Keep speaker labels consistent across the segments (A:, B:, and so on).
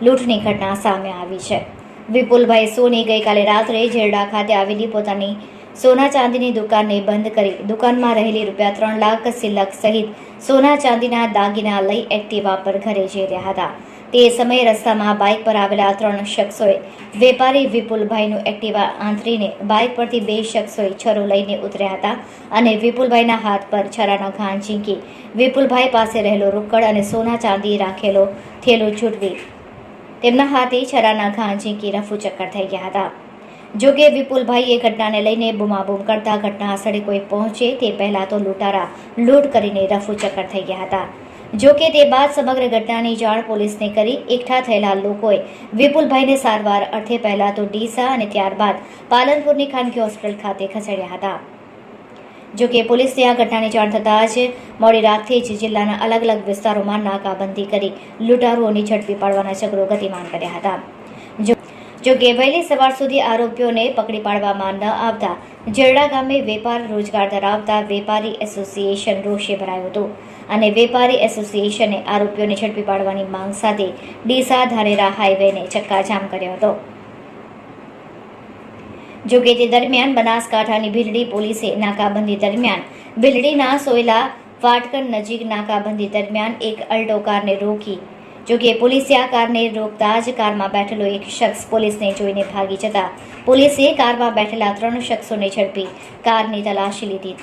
A: લૂંટની ઘટના સામે આવી છે. વિપુલભાઈ સોની ગઈકાલે રાત્રે જેરડા ખાતે આવેલી પોતાની સોના ચાંદીની દુકાનને બંધ કરી દુકાનમાં રહેલી રૂપિયા ત્રણ લાખ સિલક સહિત સોના ચાંદીના દાગીના લઈ એક્ટિવા પર ઘરે જઈ રહ્યા હતા. તે સમયે રસ્તામાં બાઇક પર આવેલા ત્રણ શખ્સોએ વેપારી વિપુલભાઈનું એક્ટિવા આંતરીને બાઇક પરથી બે શખ્સોએ છરો લઈને ઉતર્યા હતા અને વિપુલભાઈના હાથ પર છરાનો ઘાન ઝીંકી વિપુલભાઈ પાસે રહેલો રોકડ અને સોના ચાંદી રાખેલો થેલો છૂટવી તેમના હાથે છરાના ઘા ઝીંકી રફુચક્કર થઈ ગયા હતા. જોકે વિપુલભાઈ એ ઘટનાને લઈને બૂમાબૂમ કરતા ઘટના સ્થળે કોઈ પહોંચે તે પહેલા તો લૂંટારા લૂંટ કરીને રફુચક્કર થઈ ગયા હતા. જોકે તે બાદ સમગ્ર ઘટનાની જાણ પોલીસને કરી એકઠા થયેલા લોકોએ વિપુલભાઈને સારવાર અર્થે પહેલા તો ડીસા અને ત્યારબાદ પાલનપુરની ખાનગી હોસ્પિટલ ખાતે ખસેડ્યા હતા. જોકે પોલીસને આ ઘટનાની જાણ થતાં જ મોડી રાતથી જ જિલ્લાના અલગ અલગ વિસ્તારોમાં નાકાબંધી કરી લૂંટારુઓની ઝડપી પાડવાના ચક્રો ગતિમાન કર્યા હતા. જો- કે વહેલી સવાર સુધી આરોપીઓને પકડી પાડવામાં ન આવતા જેરડા ગામે વેપાર રોજગાર ધરાવતા વેપારી એસોસિએશન રોષે ભરાયું હતું અને વેપારી એસોસિએશને આરોપીઓને ઝડપી પાડવાની માંગ સાથે ડીસા ધાનેરા હાઈવેને ચક્કાજામ કર્યો હતો. જોકે તે દરમિયાન બનાસકાંઠાની ભીલડી પોલીસે નાકાબંધી દરમિયાન ભીલડીના સોયલા ફાટકર નજીક નાકાબંધી દરમિયાન એક અલ્ટો કારને રોકી. જોકે પોલીસે આ કારને રોકતા જ કારમાં બેઠેલો એક શખ્સ પોલીસને જોઈને ભાગી જતા. પોલીસે કારમાં બેઠેલા ત્રણ શખ્સોને ઝડપી કારની તલાશી લીધી.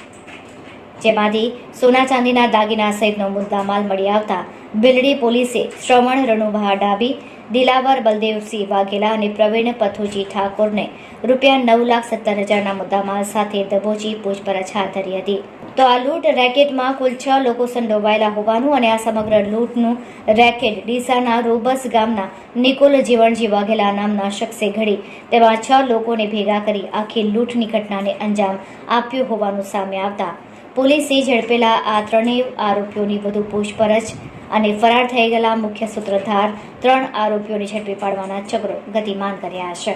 A: જેમાંથી સોના ચાંદીના દાગીના સહિતનો મુદ્દામાલ મળી આવતા બિલડી પોલીસે શ્રવણ રણુભા ડાબી દિલાવર બલદેવસિંહ વાઘેલા અને પ્રવીણ પથુજી ઠાકોરને રૂપિયા નવ લાખ સત્તર હજારના મુદ્દામાલ સાથે દબોચી પૂછપરછ હાથ ધરી હતી. તો આ લૂંટ રેકેટમાં કુલ છ લોકો સંડોવાયેલા હોવાનું અને આ સમગ્ર લૂંટનું રેકેટ ડીસાના રોબસ ગામના નિકોલ જીવણજી વાઘેલા નામના શખ્સે ઘડી તેમાં છ લોકોને ભેગા કરી આખી લૂંટની ઘટનાને અંજામ આપ્યો હોવાનું સામે આવતા પોલીસે ઝડપેલા આ ત્રણેય આરોપીઓની વધુ પૂછપરછ અને ફરાર થઈ ગયેલા મુખ્ય સૂત્રધાર ત્રણ આરોપીઓને ઝડપી પાડવાના ચક્રો ગતિમાન કર્યા છે.